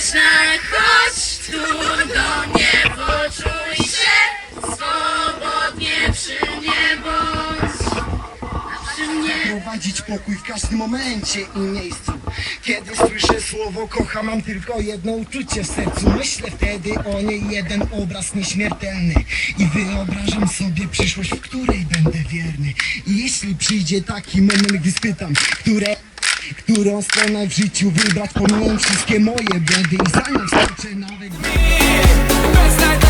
tak, chodź tu do się swobodnie przy. Prowadzić pokój w każdym momencie i miejscu. Kiedy słyszę słowo kocham, mam tylko jedno uczucie w sercu. Myślę wtedy o niej jeden obraz nieśmiertelny. I wyobrażam sobie przyszłość, w której będę wierny. I jeśli przyjdzie taki moment, gdy spytam, które Którą stronę w życiu wybrać? Pomijam wszystkie moje błędy I za nią skoczę nawet Best